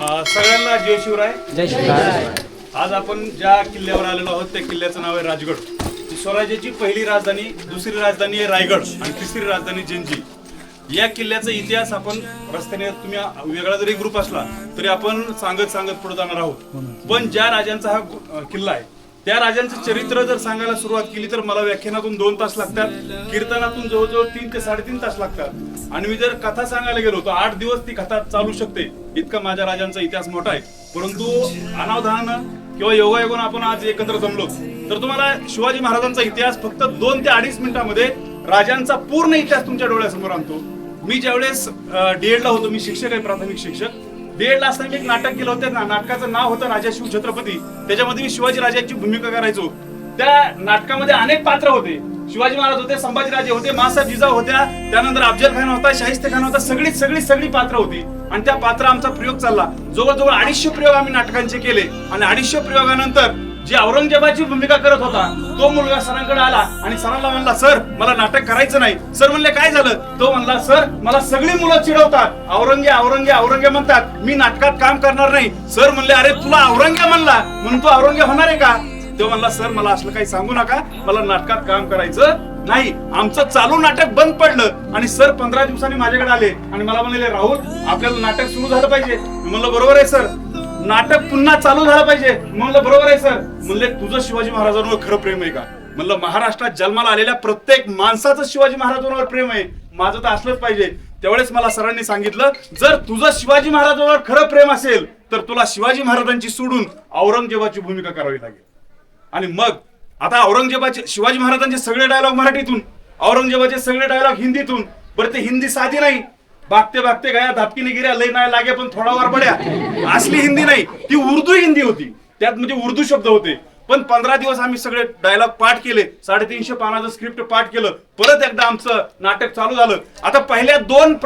सगळ्यांना जय शिवराय. जय शिवराय. आज आपण ज्या किल्ल्यावर आलेलो आहोत त्या किल्ल्याचं नाव आहे राजगड. स्वराज्याची पहिली राजधानी दुसरी राजधानी आहे रायगड आणि तिसरी राजधानी जिंजी. या किल्ल्याचा इतिहास आपण रस्त्याने तुम्ही वेगळा जरी ग्रुप असला तरी आपण सांगत सांगत पुढे जाणार आहोत. पण ज्या राजांचा हा किल्ला आहे त्या राजांचं चरित्र जर सांगायला सुरुवात केली तर मला व्याख्यानातून दोन तास लागतात कीर्तनातून जवळजवळ तीन ते साडेतीन तास लागतात. आणि मी जर कथा सांगायला गेलो तर आठ दिवस ती कथा चालू शकते. इतका माझ्या राजांचा इतिहास मोठा आहे. परंतु अनावधान किंवा योगायोगानं आपण आज एकत्र जमलो तर तुम्हाला शिवाजी महाराजांचा इतिहास फक्त दोन ते अडीच मिनिटांमध्ये राजांचा पूर्ण इतिहास तुमच्या डोळ्यासमोर आणतो. मी ज्यावेळेस डीएड ला होतो मी शिक्षक आहे प्राथमिक शिक्षक. दीड लाख एक नाटक केलं होतं. ना नाटकाचं नाव होतं राजा शिव छत्रपती. त्याच्यामध्ये मी शिवाजी राजाची भूमिका करायचो. त्या नाटकामध्ये अनेक पात्र होते. शिवाजी महाराज होते संभाजीराजे होते मासाहेब जिजाऊ होत्या त्यानंतर अफजल खान होता शाहिस्ते खान होता सगळी सगळी सगळी पात्र होती. आणि त्या पात्र आमचा प्रयोग चालला. जवळजवळ अडीचशे प्रयोग आम्ही नाटकांचे केले. आणि अडीचशे प्रयोगानंतर जे औरंगजेबाची भूमिका करत होता तो मुलगा सरांकडे आला आणि सरांना म्हणला सर मला नाटक करायचं नाही. सर म्हणले काय झालं? तो म्हणला सर मला सगळी मुलं चिडवतात. औरंगे औरंगे औरंगे म्हणतात मी नाटकात काम करणार नाही. सर म्हणले अरे तुला औरंगे म्हणला म्हणून तू औरंगे होणार आहे का? तो म्हणला सर मला असलं काही सांगू नका मला नाटकात काम करायचं नाही. आमचं चालू नाटक बंद पडलं आणि सर पंधरा दिवसांनी माझ्याकडे आले आणि मला म्हणले राहुल आपल्याला नाटक सुरू झालं पाहिजे. म्हणलं बरोबर आहे सर. नाटक पुन्हा चालू झालं पाहिजे. म्हणलं बरोबर आहे सर. म्हणले तुझं शिवाजी महाराजांवर खरं प्रेम आहे का? म्हणलं महाराष्ट्रात जन्माला आलेल्या प्रत्येक माणसाचं शिवाजी महाराजांवर प्रेम आहे. माझं तर असलंच पाहिजे. त्यावेळेस मला सरांनी सांगितलं जर तुझं शिवाजी महाराजांवर खरं प्रेम असेल तर तुला शिवाजी महाराजांची सोडून औरंगजेबाची भूमिका करावी लागेल. आणि मग आता औरंगजेबाचे शिवाजी महाराजांचे सगळे डायलॉग मराठीतून औरंगजेबाचे सगळे डायलॉग हिंदीतून. बरं ते हिंदी साधी नाही. बागते बागते गया धापकीने गिऱ्या लय नाही लागे पण थोडा वार पड्या असली हिंदी नाही ती उर्दू हिंदी होती. त्यात म्हणजे उर्दू शब्द होते. पण पंधरा दिवस आम्ही सगळे डायलॉग पाठ केले. साडेतीनशे पानाचं स्क्रिप्ट पाठ केलं. परत एकदा आमचं नाटक चालू झालं. आता पहिल्या दोन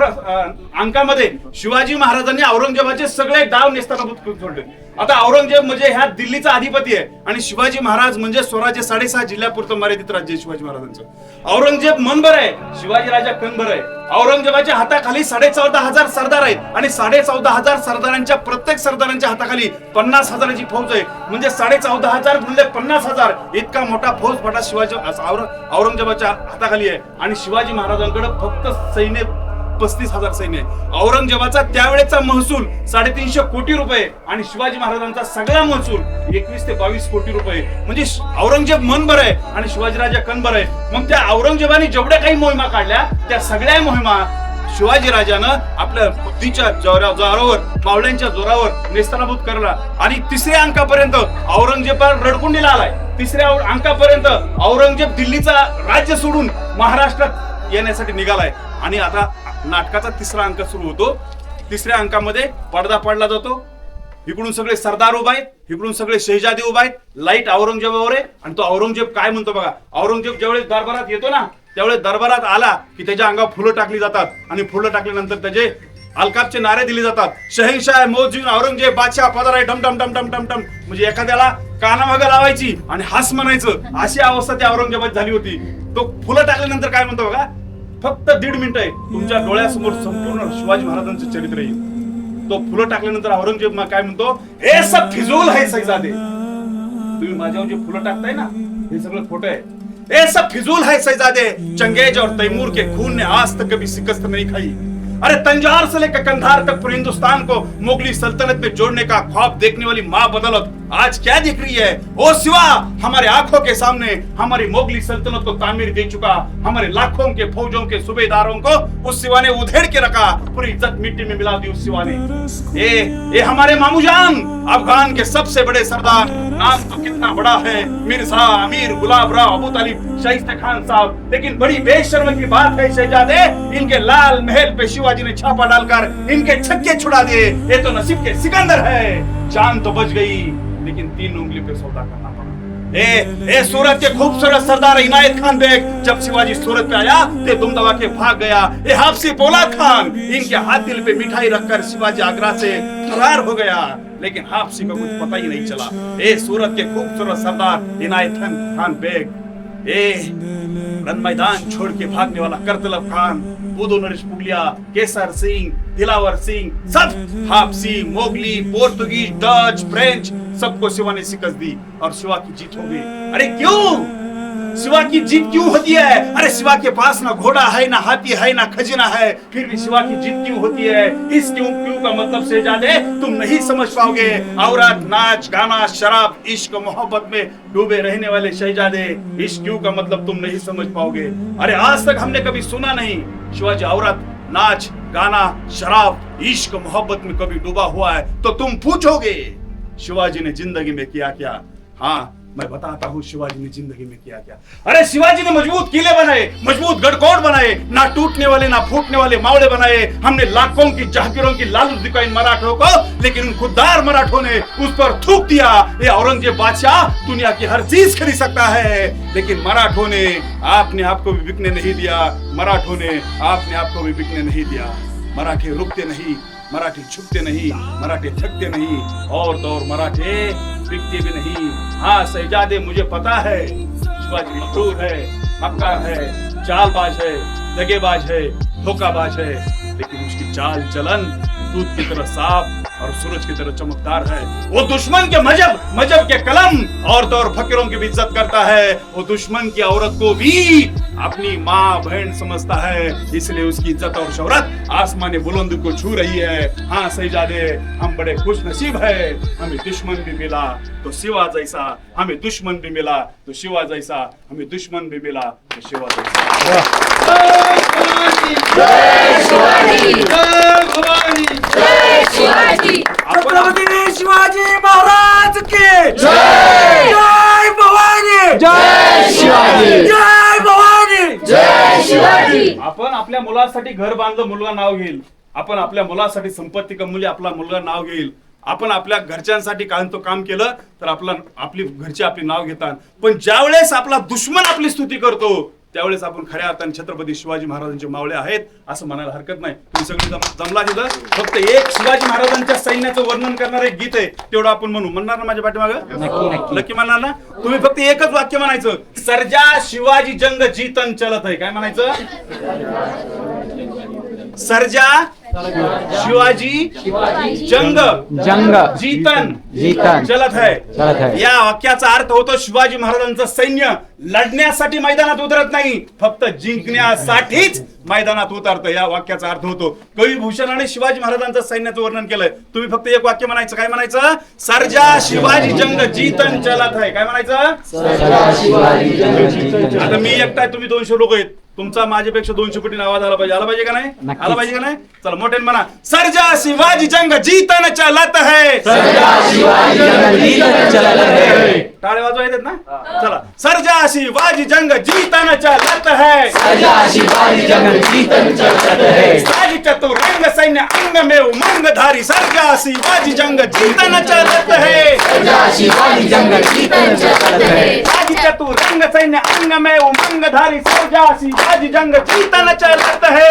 अंकामध्ये शिवाजी महाराजांनी औरंगजेबाचे सगळे डाव नेस्तानाबूत सोडले आता औरंगजेब म्हणजे ह्या दिल्लीचा अधिपती आहे आणि शिवाजी महाराज म्हणजे स्वराज्य साडेसहा जिल्ह्यापुरतं मर्यादित राज्य आहे शिवाजी महाराजांचं. औरंगजेब मनभर आहे शिवाजी राजा कणबर आहे. औरंगजेबाच्या हाताखाली साडे चौदा हजार सरदार आहेत आणि साडे चौदा हजार सरदारांच्या प्रत्येक सरदारांच्या हाताखाली पन्नास हजाराची फौज आहे. म्हणजे साडे चौदा हजार गुणले पन्नास हजार इतका मोठा फौज फटा शिवाजी औरंगजेबाच्या हाताखाली आहे. आणि शिवाजी महाराजांकडे फक्त सैन्य पस्तीस हजार सैन्य आहे. औरंगजेबाचा त्यावेळेचा महसूल साडेतीनशे कोटी रुपये आणि शिवाजी महाराजांचा सगळा महसूल एकवीस ते बावीस कोटी रुपये म्हणजे औरंगजेब मनभर आहे आणि शिवाजीराजा कनभर आहे. मग त्या औरंगजेबाने जेवढ्या काही मोहिमा काढल्या त्या सगळ्या मोहिमा शिवाजी राजानं आपल्या बुद्धीच्या जोरा- जोरावर मावळ्यांच्या जोरावर नेस्तनाभूत करला आणि तिसऱ्या अंकापर्यंत औरंगजेब रडकुंडीला आलाय. तिसऱ्या अंकापर्यंत औरंगजेब दिल्लीचा राज्य सोडून महाराष्ट्रात येण्यासाठी निघालाय. आणि आता नाटकाचा तिसरा अंक सुरू होतो. तिसऱ्या अंकामध्ये पडदा पडला जातो. इकडून सगळे सरदार उभा आहेत. इकडून सगळे शहजादी उभा आहेत. लाइट औरंगजेबावर आहे. आणि तो औरंगजेब काय म्हणतो बघा? औरंगजेब ज्यावेळेस दरबारात येतो ना त्यावेळेस दरबारात आला की त्याच्या अंगावर फुलं टाकली जातात आणि फुलं टाकल्यानंतर त्याचे अलकापचे नारे दिले जातात. शहनशाह मौजून औरंगजेब बादशाह पदार आहे डम डम डम डम डम डम. म्हणजे एखाद्याला कानामागं लावायची आणि हास म्हणायचं अशी अवस्था त्या औरंगजेबात झाली होती. तो फुलं टाकल्यानंतर काय म्हणतो बघा? फक्त दीड मिनिट आहे. तुमच्या डोळ्यासमोर संपूर्ण शिवाजी महाराजांचं चरित्र येईल. तो फुलं टाकल्यानंतर औरंगजेब काय म्हणतो? हे सब फिजूल है सैजादे. तुम्ही माझ्यावर जे फुलं टाकताय ना हे सगळं खोटं आहे. ए सब फिजूल है सैजादे चंगेज और तैमूर के खून ने आज तक कभी शिकस्त नहीं खाई। अरे तंजार से लेकर कंधार तक पूरे हिंदुस्तान को मुगली सल्तनत में जोड़ने का ख्वाब देखने वाली माँ बदौलत आज क्या दिख रही है? ओ सिवा, हमारे आँखों के सामने हमारी मुगली सल्तनत को तामीर दे चुका, हमारे लाखों के फौजों के सूबेदारों को उस सिवा ने उधेड़ के रखा, पूरी इज़्ज़त मिट्टी में मिला दी उस सिवा ने। ए ये हमारे मामू जान, अफगान के सबसे बड़े सरदार नाम तो कितना बड़ा है। मिर्ज़ा, अमीर, गुलाब राव, अबू तालिब, शाइस्ते खान साहब। लेकिन बड़ी बेशर्म की बात है शहजादे, इनके लाल महल पे शिवाजी ने छापा डालकर इनके छक्के छुड़ा दिए। ये तो नसीब के सिकंदर है। जान तो बच गई, लेकिन तीन उंगली पे सौदा करना ए ए सूरत के खूबसूरत सरदार इनायत खान बेग जब शिवाजी सूरत पे आया, ते दुम दबा के भाग गया। ए, हाफसी पोलाद खान, इनके हाथ दिल पे मिठाई रखकर शिवाजी आगरा से फरार हो गया। लेकिन हाफसी को कुछ पता ही नहीं चला। ए सूरत के खूबसूरत सरदार इनायत खान बेग ए रण मैदान छोड़ के भागने वाला करतलब खान, बुधो नरेश पुगलिया केसर सिंह, दिलावर सिंह, सब हापसी मोगली, पोर्तुगीज, डच, फ्रेंच, सबको शिवा ने शिकस्त दी और शिवा की जीत हो गई। अरे क्यों? शिवा की जीत क्यों होती है? अरे शिवा के पास ना घोड़ा है, ना हाथी है, ना खजीना है, फिर भी शिवा की जीत क्यों होती है? इस क्यों क्यों का मतलब से जाने तुम नहीं समझ पाओगे। औरत, नाच, गाना, शराब, इश्क, मोहब्बत में डूबे रहने वाले शहजादे, इस क्यों का मतलब तुम नहीं समझ पाओगे। अरे आज तक हमने कभी सुना नहीं, शिवाजी, औरत, नाच, गाना, शराब, इश्क, मोहब्बत में कभी डूबा हुआ है तो तुम पूछोगे, शिवाजी ने ज़िंदगी में किया क्या? हाँ मैं बताता हूँ, शिवाजी ने ज़िंदगी में किया क्या। अरे शिवाजी ने मज़बूत किले बनाए, मज़बूत गढ़कोट बनाए, ना टूटने वाले, ना फूटने वाले मावड़े बनाए। हमने लाखों की जहागीरों की लालच दिखाई मराठों को, लेकिन उन खुददार मराठों ने उस पर थूक दिया। ये औरंगज़ेब बादशाह दुनिया की हर चीज़ खरीद सकता है, लेकिन मराठों ने आपने आपको भी बिकने नहीं दिया। मराठों ने आपने आपको भी बिकने नहीं दिया। मराठे रुकते नहीं। मराठी छुपते नहीं, मराठी थकते नहीं, और तो और मराठे बिकते भी नहीं। हाँ शहजादे, मुझे पता है, शिवाजी मकरूर है, मक्का है चालबाज है, दगेबाज है, धोखाबाज है, लेकिन उसकी चाल चलन दूध की तरह साफ़ और सूरज की तरह चमकदार है। वो दुश्मन के मज़हब मज़हब के कलम और तो और फकीरों की भी इज़्ज़त करता है। वो दुश्मन की औरत को भी अपनी माँ बहन समझता है। इसलिए उसकी इज़्ज़त और शौहरत आसमानी बुलंद को छू रही है। हाँ सहीजादे हम बड़े खुश नसीब है। हमें दुश्मन भी मिला तो शिवा जैसा हमें दुश्मन भी मिला तो शिवा जैसा हमें दुश्मन भी मिला तो शिवा जैसा। शिवाजी। आपण छत्रपती शिवाजी महाराज की. जय भवानी. जय शिवाजी. जय भवानी. जय शिवाजी. आपण आपल्या मुलासाठी घर बांधलं मुलगा नाव घेईल. आपण आपल्या मुलासाठी संपत्ती कमवली आपला मुलगा नाव घेईल. आपण आपल्या घरच्यांसाठी काय तो काम केलं तर आपला आपली घरचे आपले नाव घेतात. पण ज्यावेळेस आपला दुश्मन आपली स्तुती करतो त्यावेळेस आपण खऱ्या अर्थाने छत्रपती शिवाजी महाराजांचे मावळे आहेत असं म्हणायला हरकत नाही. तुम्ही सगळी जम- जमला तिथं. फक्त एक शिवाजी महाराजांच्या सैन्याचं वर्णन करणारं एक गीत आहे तेवढं आपण म्हणू. म्हणणार ना माझ्या पाठीमागं? नक्की म्हणणार ना? तुम्ही फक्त एकच वाक्य म्हणायचं. सर्जा शिवाजी जंग जीतन चलत आहे. काय म्हणायचं? सर्जा शिवाजी जंग. जंग. जीतन. जीतन. चलत है. चलत है. या वाक्याचा अर्थ होतो शिवाजी महाराजांचं सैन्य लढण्यासाठी मैदानात उतरत नाही. फक्त जिंकण्यासाठीच मैदानात उतरतं. या वाक्याचा अर्थ होतो कवी भूषणाने शिवाजी महाराजांचं सैन्याचं वर्णन केलंय. तुम्ही फक्त एक वाक्य म्हणायचं. काय म्हणायचं? सर्जा शिवाजी जंग जीतन चलत है. काय म्हणायचं? आता मी एकटाय तुम्ही दोनशे लोक आहेत. तुमचा माझ्यापेक्षा दोनशे कोटी आवाज आला पाहिजे. आला पाहिजे का नाही. आला पाहिजे का नाही? चला मोठ्याने म्हणा. सर्जा शिवाजी जंग जीतन चलत है टाळे वाजवा येतात ना? चला. सर्जा शिवाजी जंग जीतन चलत है साजी चतुरंग सैन्य अंग में उमंग धारी सर्जा शिवाजी जंग जीतन चलत है साजी चतुरंग सैन्य अंग में उमंग धारी सर्जा शिवाजी जंग जीतन चलत है।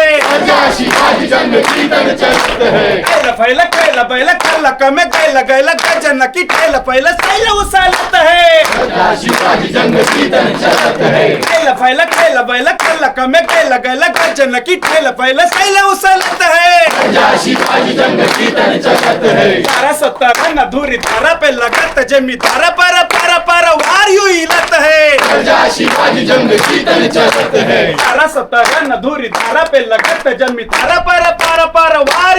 कैल पहिलं कैल पहिलं कैल कमे कैल गैल गजन की कैल पहिलं सैल उसालत कैल पहिलं कैल बैल कैल कमे कैल गैल की कैल पहिलं सैल उसालत है तारा सत्तर न धुरी तारा पे लगत जमी तारा पर पर पर वार यू इलत है तारा सत्तर न धुरी तारा पे लगत जमी तारा पर पर पर वार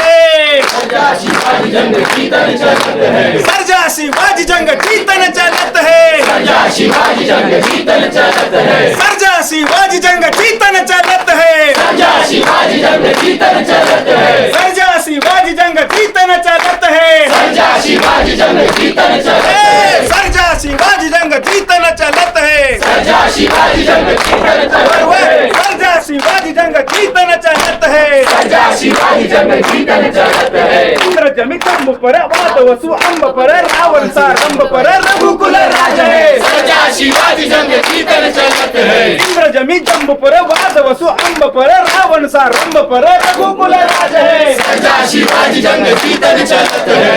है है सरजा शिवाजी जंग जीतन चलत है है सरजा शिवाजी जंग जीतन चलत है राजा शिवाजी जंग जीतन चलत है सरजा शिवाजी जंग जीतन चलत है राजा शिवाजी जंग जीतन चलत है है चलत वर, है वर, सरजा शिवाजी जंग जीतन चलत है राजा शिवाजी जंग जीतन चलत है इंद्र जमी तंब पर वाद वसु अंब पर रावण सा रंब पर रघुकुल राज है राजा शिवाजी जंग जीतन चलत है इंद्र जमी जंब पर वाद वसु अंब पर रावण सा रंब पर रघुकुल राज है राजा शिवाजी जंग जीतन चलत है।